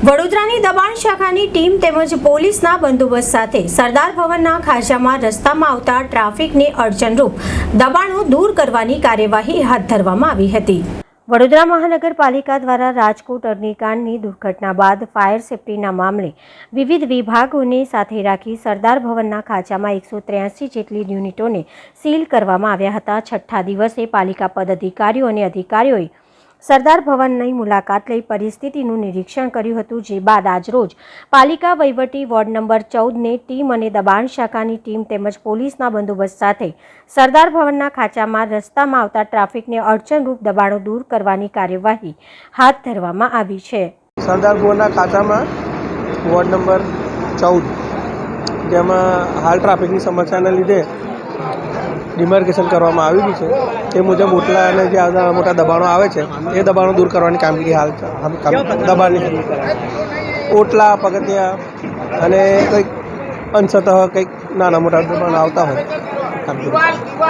વડોદરાની દબાણ શાખાની ટીમ તેમજ પોલીસના બંદોબસ્ત સાથે સરદાર ભવનના ખાજામાં રસ્તામાં આવતા ટ્રાફિકને અડચણરૂપ દબાણો દૂર કરવાની કાર્યવાહી હાથ ધરવામાં આવી હતી. વડોદરા મહાનગરપાલિકા દ્વારા રાજકોટ અગ્નિકાંડની દુર્ઘટના બાદ ફાયર સેફટીના મામલે વિવિધ વિભાગોને સાથે રાખી સરદાર ભવનના ખાંચામાં એકસો ત્ર્યાસી જેટલી યુનિટોને સીલ કરવામાં આવ્યા હતા. છઠ્ઠા દિવસે પાલિકા પદાધિકારીઓ અને અધિકારીઓએ સરદાર ભવનની મુલાકાત લઈ પરિસ્થિતિનું નિરીક્ષણ કર્યું હતું, જે બાદ આજરોજ પાલિકા વહીવટી વોર્ડ નંબર ચૌદને ટીમ અને દબાણ શાખાની ટીમ તેમજ પોલીસના બંદોબસ્ત સાથે સરદાર ભવનના ખાંચામાં રસ્તામાં આવતા ટ્રાફિકને અડચણરૂપ દબાણો દૂર કરવાની કાર્યવાહી હાથ ધરવામાં આવી છે. સરદાર ભવનના ખાતામાં વોર્ડ નંબર ચૌદ, જેમાં હાલ ટ્રાફિકની સમસ્યાના લીધે ડિમાર્કેશન કરવામાં આવ્યું છે. તે મુજબ ઓટલા અને જે આ મોટા દબાણો આવે છે, એ દબાણો દૂર કરવાની કામગીરી હાલ દબાણની ઓટલા, પગથિયા અને કંઈક અંશતઃ કંઈક નાના મોટા દબાણો આવતા હોય. કામગીરી.